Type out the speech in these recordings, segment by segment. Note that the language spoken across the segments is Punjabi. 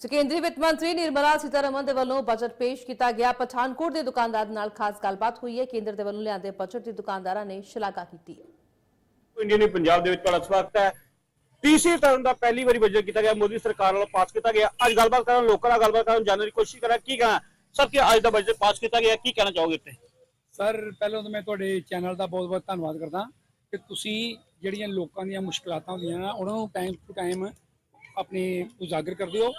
ਸੋ ਕੇਂਦਰੀ ਵਿੱਤ ਮੰਤਰੀ ਨਿਰਮਲਾ ਸੀਤਾਰਮਨ ਦੇ ਵੱਲੋਂ ਬਜਟ ਪੇਸ਼ ਕੀਤਾ ਗਿਆ। ਪਠਾਨਕੋਟ ਦੇ ਦੁਕਾਨਦਾਰ ਨਾਲ ਖਾਸ ਗੱਲਬਾਤ ਹੋਈ ਹੈ। ਕੇਂਦਰ ਦੇ ਵੱਲੋਂ ਲਿਆਂਦੇ ਬਜਟ ਦੀ ਦੁਕਾਨਦਾਰਾਂ ਨੇ ਸ਼ਲਾਘਾ ਕੀਤੀ ਹੈ। ਇੰਡੀਅਨ ਨਿਊਜ਼ ਪੰਜਾਬ ਦੇ ਵਿੱਚ ਤੁਹਾਡਾ ਸਵਾਗਤ ਹੈ। ਤੀਸਰੀ ਟਰਮ ਦਾ ਪਹਿਲੀ ਵਾਰੀ ਬਜਟ ਕੀਤਾ ਗਿਆ। ਮੋਦੀ ਸਰਕਾਰ ਵੱਲੋਂ ਪਾਸ ਕੀਤਾ ਗਿਆ। ਅੱਜ ਗੱਲਬਾਤ ਕਰਾਂ ਲੋਕਾਂ ਨਾਲ ਗੱਲਬਾਤ ਕਰਨ ਜਾਣਨ ਦੀ ਕੋਸ਼ਿਸ਼ ਕਰਾਂ। ਕੀ ਕਹਾਂ? ਸਰ ਕਿ ਅੱਜ ਦਾ ਬਜਟ ਪਾਸ ਕੀਤਾ ਗਿਆ। ਕੀ ਕਹਿਣਾ ਚਾਹੋਗੇ ਇੱਥੇ? ਸਰ ਪਹਿਲਾਂ ਤਾਂ ਮੈਂ ਤੁਹਾਡੇ ਚੈਨਲ ਦਾ ਬਹੁਤ-ਬਹੁਤ ਧੰਨਵਾਦ ਕਰਦਾ ਕਿ ਤੁਸੀਂ ਜਿਹੜੀਆਂ ਲੋਕਾਂ ਦੀਆਂ ਮੁਸ਼ਕਲਾਤਾਂ ਹੁੰਦੀਆਂ ਨੇ ਉਹਨਾਂ ਨੂੰ ਟਾਈਮ ਟੂ ਟਾਈਮ ਆਪਣੇ ਉਜਾਗਰ ਕਰਦੇ ਹੋ।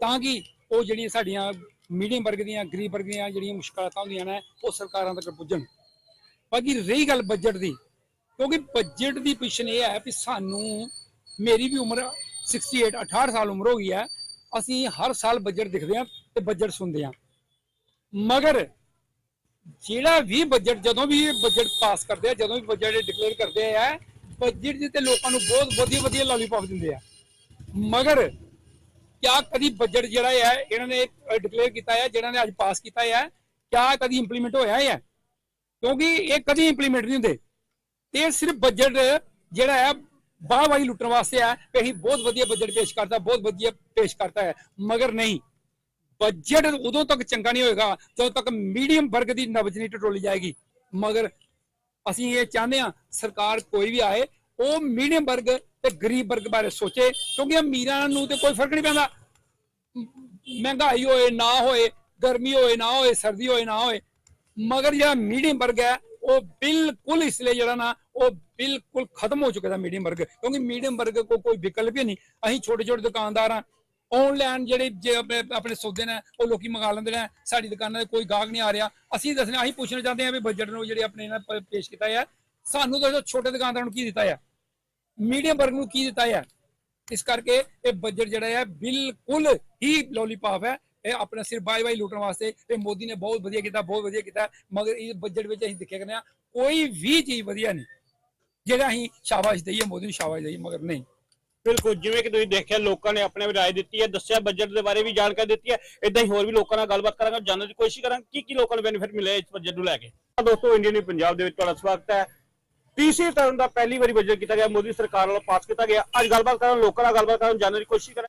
ਤਾਂ ਕਿ ਉਹ ਜਿਹੜੀਆਂ ਸਾਡੀਆਂ ਮੀਡੀਅਮ ਵਰਗ ਦੀਆਂ, ਗਰੀਬ ਵਰਗ ਦੀਆਂ ਜਿਹੜੀਆਂ ਮੁਸ਼ਕਲਾਤਾਂ ਹੁੰਦੀਆਂ ਨੇ, ਉਹ ਸਰਕਾਰਾਂ ਤੱਕ ਪੁੱਜਣ। ਬਾਕੀ ਰਹੀ ਗੱਲ ਬਜਟ ਦੀ, ਕਿਉਂਕਿ ਬਜਟ ਦੀ ਪਿਛਨ ਇਹ ਹੈ ਕਿ ਸਾਨੂੰ ਮੇਰੀ ਵੀ ਉਮਰ 68 68 ਸਾਲ ਉਮਰ ਹੋ ਗਈ ਹੈ, ਅਸੀਂ ਹਰ ਸਾਲ ਬਜਟ ਦੇਖਦੇ ਹਾਂ ਤੇ ਬਜਟ ਸੁਣਦੇ ਹਾਂ। ਮਗਰ ਜਿਹੜਾ ਵੀ ਬਜਟ ਜਦੋਂ ਵੀ ਬਜਟ ਪਾਸ ਕਰਦੇ ਆ, ਜਦੋਂ ਵੀ ਬਜਟ ਡਿਕਲੇਅਰ ਕਰਦੇ ਆ ਬਜਟ ਦੇ ਤੇ ਲੋਕਾਂ ਨੂੰ ਬਹੁਤ ਵਧੀਆ ਵਧੀਆ ਲਾਲੀਪੌਪ ਦਿੰਦੇ ਆ। ਮਗਰ ਕਿਆ ਕਦੀ ਬਜਟ ਜਿਹੜਾ ਹੈ ਇਹਨਾਂ ਨੇ ਡਿਕਲੇਅਰ ਕੀਤਾ ਹੈ ਜਿਹਨਾਂ ਨੇ ਅੱਜ ਪਾਸ ਕੀਤਾ ਹੈ ਕਿਆ ਕਦੀ ਇੰਪਲੀਮੈਂਟ ਹੋਇਆ ਹੈ ਕਿਉਂਕਿ ਇਹ ਕਦੀ ਇੰਪਲੀਮੈਂਟ ਨਹੀਂ ਹੁੰਦੇ। ਤੇ ਸਿਰਫ ਬਜਟ ਜਿਹੜਾ ਹੈ ਬਾਹ ਵਾਲੀ ਲੁੱਟਣ ਵਾਸਤੇ ਹੈ ਕਿ ਅਸੀਂ ਬਹੁਤ ਵਧੀਆ ਬਜਟ ਪੇਸ਼ ਕਰਤਾ, ਬਹੁਤ ਵਧੀਆ ਪੇਸ਼ ਕਰਤਾ ਹੈ ਮਗਰ ਨਹੀਂ ਬਜਟ ਉਦੋਂ ਤੱਕ ਚੰਗਾ ਨਹੀਂ ਹੋਏਗਾ, ਜਦੋਂ ਤੱਕ ਮੀਡੀਅਮ ਵਰਗ ਦੀ ਨਬਜ ਨਹੀਂ ਟਟੋਲੀ ਜਾਏਗੀ। ਮਗਰ ਅਸੀਂ ਇਹ ਚਾਹੁੰਦੇ ਹਾਂ, ਸਰਕਾਰ ਕੋਈ ਵੀ ਆਏ ਉਹ ਮੀਡੀਅਮ ਵਰਗ ਤੇ ਗਰੀਬ ਵਰਗ ਬਾਰੇ ਸੋਚੇ, ਕਿਉਂਕਿ ਅਮੀਰਾਂ ਨੂੰ ਤੇ ਕੋਈ ਫ਼ਰਕ ਨਹੀਂ ਪੈਂਦਾ। ਮਹਿੰਗਾਈ ਹੋਏ, ਨਾ ਹੋਏ, ਗਰਮੀ ਹੋਏ, ਨਾ ਹੋਏ, ਸਰਦੀ ਹੋਏ, ਨਾ ਹੋਏ। ਮਗਰ ਜਿਹੜਾ ਮੀਡੀਅਮ ਵਰਗ ਹੈ, ਉਹ ਬਿਲਕੁਲ ਇਸ ਲਈ ਜਿਹੜਾ ਨਾ, ਉਹ ਬਿਲਕੁਲ ਖਤਮ ਹੋ ਚੁੱਕਾ ਦਾ ਮੀਡੀਅਮ ਵਰਗ। ਕਿਉਂਕਿ ਮੀਡੀਅਮ ਵਰਗ ਕੋ ਕੋਈ ਵਿਕਲਪ ਹੀ ਨਹੀਂ। ਅਸੀਂ ਛੋਟੇ ਛੋਟੇ ਦੁਕਾਨਦਾਰ ਆ ਆਨਲਾਈਨ ਜਿਹੜੇ ਜੇ ਆਪਣੇ ਆਪਣੇ ਸੌਦੇ ਨੇ, ਉਹ ਲੋਕੀ ਮੰਗਾ ਲੈਂਦੇ ਨੇ। ਸਾਡੀ ਦੁਕਾਨਾਂ ਤੇ ਕੋਈ ਗਾਹਕ ਨਹੀਂ ਆ ਰਿਹਾ। ਅਸੀਂ ਦੱਸਣਾ, ਅਸੀਂ ਪੁੱਛਣਾ ਚਾਹੁੰਦੇ ਹਾਂ ਵੀ ਬਜਟ ਨੂੰ ਜਿਹੜੇ ਆਪਣੇ ਨਾਲ ਪੇਸ਼ ਕੀਤਾ ਹੈ, ਸਾਨੂੰ ਦੱਸੋ ਛੋਟੇ ਦੁਕਾਨਦਾਰਾਂ ਨੂੰ ਕੀ ਦਿੱਤਾ ਹੈ? ਮੀਡੀਅਮ ਵਰਗ ਨੂੰ ਕੀ ਦਿੱਤਾ ਹੈ? ਇਸ ਕਰਕੇ ਇਹ ਬਜਟ ਜਿਹੜਾ ਹੈ ਬਿਲਕੁਲ ਹੀ ਲੋਲੀਪੌਪ ਹੈ। ਇਹ ਆਪਣਾ ਸਿਰ ਬਾਈ ਬਾਈ ਲੁੱਟਣ ਵਾਸਤੇ ਇਹ ਮੋਦੀ ਨੇ ਬਹੁਤ ਵਧੀਆ ਕੀਤਾ ਬਹੁਤ ਵਧੀਆ ਕੀਤਾ। ਮਗਰ ਇਹ ਬਜਟ ਵਿੱਚ ਅਸੀਂ ਦੇਖਿਆ ਕਰਦੇ ਹਾਂ ਕੋਈ ਵੀ ਚੀਜ਼ ਵਧੀਆ ਨਹੀਂ। ਜਿਹੜਾ ਅਸੀਂ ਸ਼ਾਬਾਸ਼ ਦਈਏ ਮੋਦੀ ਨੂੰ ਸ਼ਾਬਾਸ਼ ਦਈਏ ਮਗਰ ਨਹੀਂ। ਬਿਲਕੁਲ ਜਿਵੇਂ ਕਿ ਤੁਸੀਂ ਦੇਖਿਆ ਲੋਕਾਂ ਨੇ ਆਪਣੇ ਰਾਏ ਦਿੱਤੀ ਹੈ ਦੱਸਿਆ ਬਜਟ ਦੇ ਬਾਰੇ ਵੀ ਜਾਣਕਾਰੀ ਦਿੱਤੀ ਹੈ। ਇਦਾਂ ਹੀ ਹੋਰ ਵੀ ਲੋਕਾਂ ਨਾਲ ਗੱਲਬਾਤ ਕਰਾਂਗੇ ਜਾਣਨ ਦੀ ਕੋਸ਼ਿਸ਼ ਕਰਾਂਗੇ ਕੀ ਕੀ ਲੋਕਾਂ ਨੂੰ ਬੈਨੀਫਿਟ ਮਿਲਿਆ ਇਸ ਬਜਟ ਨੂੰ ਲੈ ਕੇ? ਤਾਂ ਦੋਸਤੋ ਇੰਡੀਅਨ ਪੰਜਾਬ ਦੇ ਵਿੱਚ ਤੁਹਾਡਾ ਸਵਾਗਤ ਹੈ। ਤੀਸਰੀ ਟਰਮ ਦਾ ਪਹਿਲੀ ਵਾਰੀ ਬਜਟ ਕੀਤਾ ਗਿਆ। ਮੋਦੀ ਸਰਕਾਰ ਵੱਲੋਂ ਪਾਸ ਕੀਤਾ ਗਿਆ। ਅੱਜ ਗੱਲਬਾਤ ਕਰਨ, ਲੋਕਾਂ ਨਾਲ ਗੱਲਬਾਤ ਕਰਨ ਜਾਣਨ ਦੀ ਕੋਸ਼ਿਸ਼ ਕਰਾਂ